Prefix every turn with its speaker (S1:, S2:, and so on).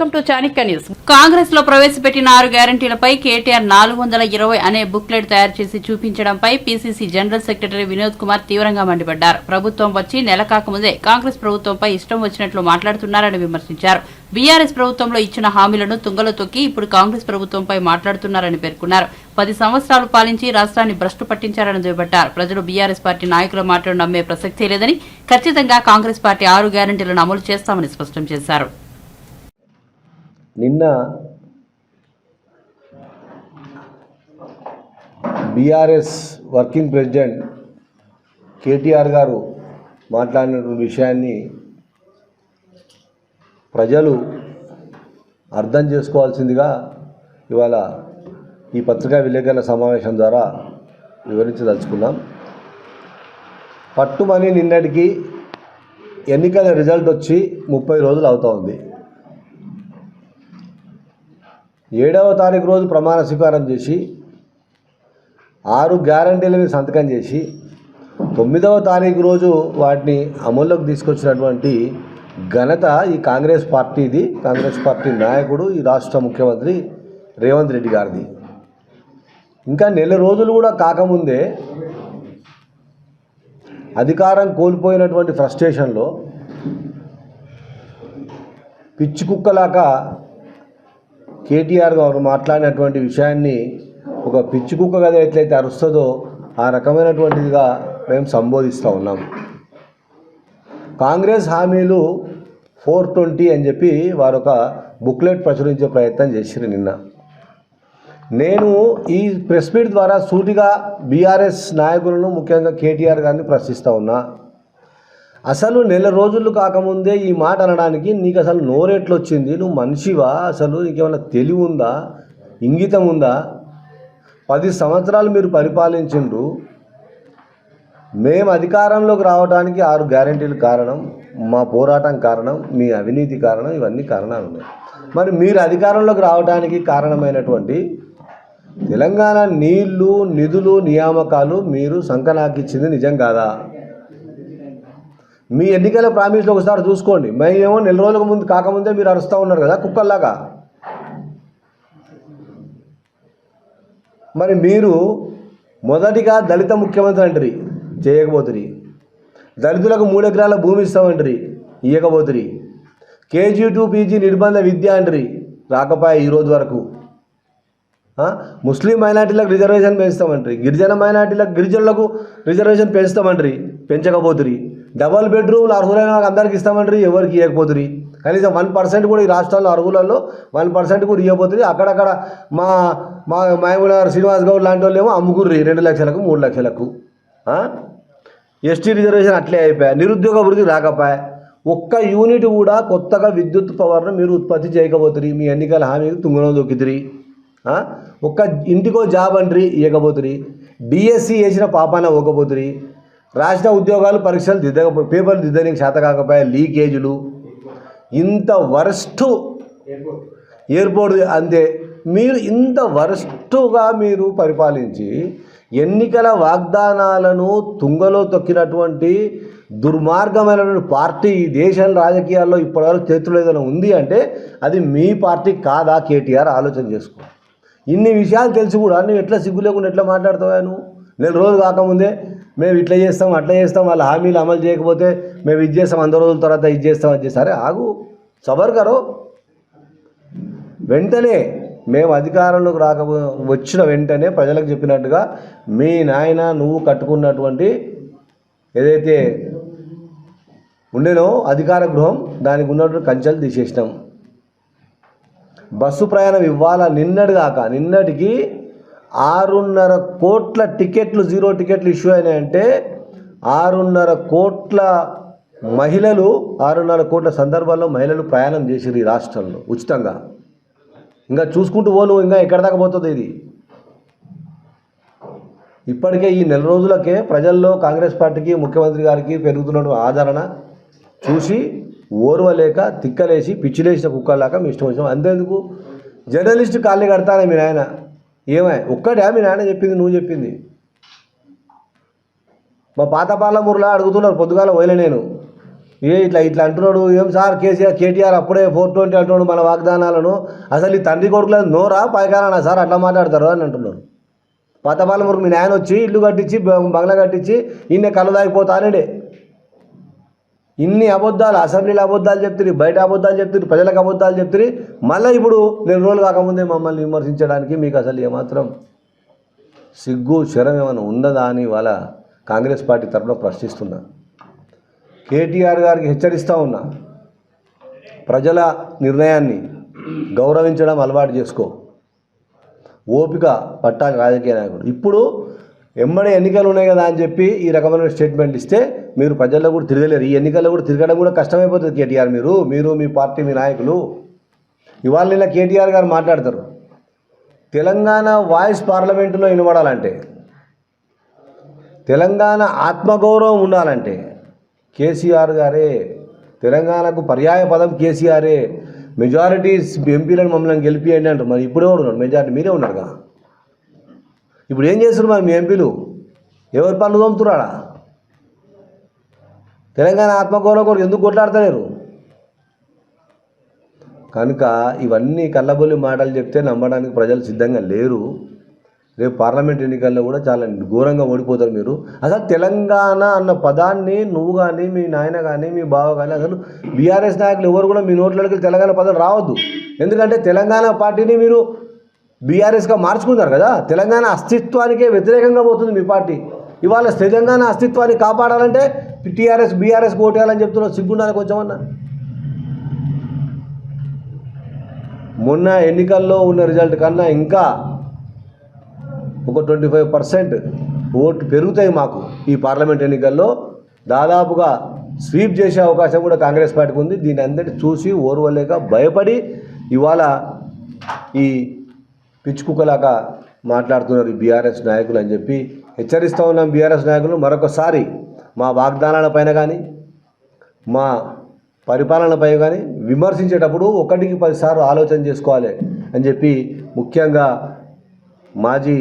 S1: Welcome to Chanakya news. కాంగ్రెస్లో ప్రవేశపెట్టిన ఆరు గ్యారంటీలపై కేటీఆర్ నాలుగు వందల ఇరవై అనే బుక్లెట్ తయారు చేసి చూపించడంపై PCC general secretary Vinod Kumar తీవ్రంగా మండిపడ్డారు. ప్రభుత్వం వచ్చి నెల కాకముందే కాంగ్రెస్ ప్రభుత్వంపై ఇష్టం వచ్చినట్లు మాట్లాడుతున్నారని విమర్శించారు. బీఆర్ఎస్ ప్రభుత్వంలో ఇచ్చిన హామీలను తుంగలో తొక్కి ఇప్పుడు కాంగ్రెస్ ప్రభుత్వంపై మాట్లాడుతున్నారని పేర్కొన్నారు. పది సంవత్సరాలు పాలించి రాష్ట్రాన్ని భ్రష్టు పట్టించారని దుయ్యబట్టారు. ప్రజలు బీఆర్ఎస్ పార్టీ నాయకుల మాటలు నమ్మే ప్రసక్తే లేదని ఖచ్చితంగా కాంగ్రెస్ పార్టీ ఆరు గ్యారంటీలను అమలు చేస్తామని స్పష్టం చేశారు.
S2: నిన్న బీఆర్ఎస్ వర్కింగ్ ప్రెసిడెంట్ కేటీఆర్ గారు మాట్లాడినటువంటి విషయాన్ని ప్రజలు అర్థం చేసుకోవాల్సిందిగా ఇవాళ ఈ పత్రికా విలేకరుల సమావేశం ద్వారా వివరించదలుచుకున్నాం. పట్టుమని నిన్నటికి ఎన్నికల రిజల్ట్ వచ్చి ముప్పై రోజులు అవుతూ ఉంది. ఏడవ తారీఖు రోజు ప్రమాణ స్వీకారం చేసి ఆరు గ్యారంటీల మీద సంతకం చేసి తొమ్మిదవ తారీఖు రోజు వాటిని అమల్లోకి తీసుకొచ్చినటువంటి ఘనత ఈ కాంగ్రెస్ పార్టీది. కాంగ్రెస్ పార్టీ నాయకుడు ఈ రాష్ట్ర ముఖ్యమంత్రి రేవంత్ రెడ్డి గారిది. ఇంకా నెల రోజులు కూడా కాకముందే అధికారం కోల్పోయినటువంటి ఫ్రస్ట్రేషన్లో పిచ్చి కుక్కలాగా కేటీఆర్ గారు మాట్లాడినటువంటి విషయాన్ని ఒక పిచ్చి కుక్క కదా ఎట్లయితే అరుస్తుందో ఆ రకమైనటువంటిదిగా మేము సంబోధిస్తూ ఉన్నాం. కాంగ్రెస్ హామీలు ఫోర్ ట్వంటీ అని చెప్పి వారు ఒక బుక్లెట్ ప్రచురించే ప్రయత్నం చేసిరు నిన్న. నేను ఈ ప్రెస్ మీట్ ద్వారా సూటిగా బీఆర్ఎస్ నాయకులను ముఖ్యంగా కేటీఆర్ గారిని ప్రశ్నిస్తూ ఉన్నా. అసలు నెల రోజులు కాకముందే ఈ మాట అనడానికి నీకు అసలు నోరెట్లు వచ్చింది నువ్వు మనిషివా? అసలు నీకేమైనా తెలివి ఉందా ఇంగితం ఉందా పది సంవత్సరాలు మీరు పరిపాలించిండ్రు. మేము అధికారంలోకి రావడానికి ఆరు గ్యారంటీలు కారణం మా పోరాటం కారణం మీ అవినీతి కారణం ఇవన్నీ కారణాలు ఉన్నాయి. మరి మీరు అధికారంలోకి రావడానికి కారణమైనటువంటి తెలంగాణ నీళ్ళు నిధులు నియామకాలు మీరు సంకనాకిచ్చింది నిజం కాదా? మీ ఎన్నికల ప్రామిస్లో ఒకసారి చూసుకోండి. మేమేమో నెల రోజులకు ముందు కాకముందే మీరు అరుస్తూ ఉన్నారు కదా కుక్కల్లాగా. మరి మీరు మొదటిగా దళిత ముఖ్యమంత్రి అంటారు చేయకపోతుంది దళితులకు మూడు ఎకరాల భూమి ఇస్తామంటారు ఇవ్వకపోతుంది కేజీ టు పీజీ నిర్బంధ విద్య అంటారు రాకపోయా ఈ రోజు వరకు. ముస్లిం మైనార్టీలకు రిజర్వేషన్ పెంచుతామంటారు. గిరిజన మైనార్టీలకు గిరిజనులకు రిజర్వేషన్ పెంచుతామంటారు. పెంచకపోతురి డబల్ బెడ్రూమ్లు అర్హులైన వాళ్ళకి అందరికి ఇస్తామంటారు ఎవరికి ఇవ్వకపోతురి కనీసం వన్ పర్సెంట్ కూడా ఈ రాష్ట్రాల్లో అర్హులలో వన్ పర్సెంట్ కూడా ఇవ్వబోతుంది అక్కడక్కడ మా మా మహబూబ్ శ్రీనివాస్ గౌడ్ లాంటి వాళ్ళు ఏమో అమ్ముకుర్రి. రెండు లక్షలకు మూడు లక్షలకు. ఎస్టీ రిజర్వేషన్ అట్లే అయిపోయా. నిరుద్యోగ వృద్ధి రాకపోయా. ఒక్క యూనిట్ కూడా కొత్తగా విద్యుత్ పవర్ను మీరు ఉత్పత్తి చేయకపోతుంది మీ ఎన్నికల హామీ తుంగలో దొక్కుతుంది ఒక్క ఇంటికో జాబ్ అంట్రీ ఇవ్వకపోతురి డిఎస్సి వేసిన పాపాన ఇవ్వకపోతురి రాసిన ఉద్యోగాలు పరీక్షలు దిద్దకపో పేపర్లు దిద్దడానికి చేత కాకపోయా లీకేజీలు. ఇంత వరస్ట్ ఎయిర్పోర్ట్ అంతే. మీరు ఇంత వరస్టుగా మీరు పరిపాలించి ఎన్నికల వాగ్దానాలను తుంగలో తొక్కినటువంటి దుర్మార్గమైనటువంటి పార్టీ ఈ దేశ రాజకీయాల్లో ఇప్పటివరకు చేతులు ఏదైనా ఉంది అంటే అది మీ పార్టీ కాదా కేటీఆర్? ఆలోచన చేసుకో. ఇన్ని విషయాలు తెలిసి కూడా. నువ్వు ఎట్లా సిగ్గు లేకుండా ఎట్లా మాట్లాడుతావా నువ్వు? నెల రోజులు కాకముందే మేము ఇట్లా చేస్తాం అట్లా చేస్తాం వాళ్ళ హామీలు అమలు చేయకపోతే మేము ఇది చేస్తాం వంద రోజుల తర్వాత ఇది చేస్తాం అది సరే ఆగు సబర్ గారు వెంటనే మేము అధికారంలోకి రాక వచ్చిన వెంటనే ప్రజలకు చెప్పినట్టుగా మీ నాయన నువ్వు కట్టుకున్నటువంటి ఏదైతే ఉండేనో అధికార గృహం దానికి ఉన్నటువంటి కంచెలు తీసేసినాం. బస్సు ప్రయాణం ఇవ్వాలా? నిన్నటి దాకా. నిన్నటికి ఆరున్నర కోట్ల టికెట్లు జీరో టికెట్లు ఇష్యూ అయినాయంటే ఆరున్నర కోట్ల మహిళలు ఆరున్నర కోట్ల సందర్భాల్లో మహిళలు ప్రయాణం చేసిరు ఈ రాష్ట్రంలో ఉచితంగా. ఇంకా చూసుకుంటూ పోను ఇంకా ఎక్కడ దాకా పోతుంది ఇది? ఇప్పటికే ఈ నెల రోజులకే ప్రజల్లో కాంగ్రెస్ పార్టీకి ముఖ్యమంత్రి గారికి పెరుగుతున్న ఆదరణ చూసి ఓర్వలేక తిక్కలేసి పిచ్చిలేసిన కుక్కలాగా మీ ఇష్టం వచ్చిన అంతేందుకు? జర్నలిస్ట్ కాళ్ళే కడతానే మీ నాయన. ఏమై? ఒక్కటే మీ నాయన చెప్పింది నువ్వు చెప్పింది? మా పాత పాలమూరులా అడుగుతున్నారు పొద్దుగాల పోయలే నేను. ఏ ఇట్లా ఇట్లా అంటున్నాడు ఏం సార్ కేసీఆర్ కేటీఆర్ అప్పుడే ఫోర్ ట్వంటీ అంటున్నాడు మన వాగ్దానాలను. అసలు ఈ తండ్రి కొడుకులేదు నోరా పైకాలనా సార్ అట్లా మాట్లాడతారు అని అంటున్నారు పాతపాలెం మీ నాయన వచ్చి ఇల్లు కట్టించి బంగ్లా కట్టించి ఈయన కళ్ళు దాగిపోతానడే. ఇన్ని అబద్ధాలు అసెంబ్లీలో అబద్ధాలు చెప్తుంది బయట అబద్ధాలు చెప్తుంది ప్రజలకు అబద్ధాలు చెప్తుంది మళ్ళీ ఇప్పుడు నేను రోజులు కాకముందే మమ్మల్ని విమర్శించడానికి మీకు అసలు ఏమాత్రం సిగ్గు శరం ఏమైనా ఉన్నదా అని వాళ్ళ కాంగ్రెస్ పార్టీ తరఫున ప్రశ్నిస్తున్నా. కేటీఆర్ గారికి హెచ్చరిస్తూ ఉన్నా. ప్రజల నిర్ణయాన్ని గౌరవించడం అలవాటు చేసుకో. ఓపిక పట్టాలి రాజకీయ నాయకుడు. ఇప్పుడు ఎమ్మడే ఎన్నికలు ఉన్నాయి కదా అని చెప్పి ఈ రకమైన స్టేట్మెంట్ ఇస్తే మీరు ప్రజల్లో కూడా తిరగలేరు. ఈ ఎన్నికల్లో కూడా తిరగడం కూడా కష్టమైపోతుంది కేటీఆర్ మీరు. మీరు మీ పార్టీ మీ నాయకులు. ఇవాళ నిన్న కేటీఆర్ గారు మాట్లాడతారు. తెలంగాణ వాయిస్ పార్లమెంటులో వినబడాలంటే తెలంగాణ ఆత్మగౌరవం ఉండాలంటే కేసీఆర్ గారే తెలంగాణకు పర్యాయ పదం కేసీఆరే మెజారిటీ ఎంపీలను మమ్మల్ని గెలిపియండి అంటారు. మరి ఇప్పుడే ఉన్నాడు మెజారిటీ మీరే ఉన్నారు కదా. ఇప్పుడు ఏం చేస్తున్నారు మరి మీ ఎంపీలు? ఎవరి పనులు తోముతున్నాడా తెలంగాణ ఆత్మగౌరవం కొరకు ఎందుకు కొట్లాడతలేరు? కనుక ఇవన్నీ కళ్ళబొల్లి మాటలు చెప్తే నమ్మడానికి ప్రజలు సిద్ధంగా లేరు. రేపు పార్లమెంట్ ఎన్నికల్లో కూడా చాలా ఘోరంగా ఓడిపోతారు మీరు. అసలు తెలంగాణ అన్న పదాన్ని నువ్వు కానీ మీ నాయన కానీ మీ బావ కానీ అసలు బీఆర్ఎస్ నాయకులు ఎవరు కూడా మీ నోట్లోకి తెలంగాణ పదం రావద్దు. ఎందుకంటే తెలంగాణ పార్టీని మీరు బీఆర్ఎస్గా మార్చుకున్నారు కదా? తెలంగాణ అస్తిత్వానికే వ్యతిరేకంగా పోతుంది మీ పార్టీ. ఇవాళ తెలంగాణ అస్తిత్వాన్ని కాపాడాలంటే టీఆర్ఎస్ బీఆర్ఎస్ ఓటేయాలని చెప్తున్నారు సిగ్గుండాలి కొంచెమన్నా. మొన్న ఎన్నికల్లో ఉన్న రిజల్ట్ కన్నా ఇంకా ఒక ట్వంటీ ఫైవ్ పర్సెంట్ ఓటు పెరుగుతాయి మాకు ఈ పార్లమెంట్ ఎన్నికల్లో. దాదాపుగా స్వీప్ చేసే అవకాశం కూడా కాంగ్రెస్ పార్టీకి ఉంది. దీని అందరినీ చూసి ఓర్వలేక భయపడి ఇవాళ ఈ పిచ్చుకుకలాగా మాట్లాడుతున్నారు బీఆర్ఎస్ నాయకులు అని చెప్పి హెచ్చరిస్తూ ఉన్నాం బీఆర్ఎస్ నాయకులు. మరొకసారి మా వాగ్దానాలపైన కానీ మా పరిపాలనపై కానీ విమర్శించేటప్పుడు ఒకటికి పదిసార్లు ఆలోచన చేసుకోవాలి అని చెప్పి ముఖ్యంగా మాజీ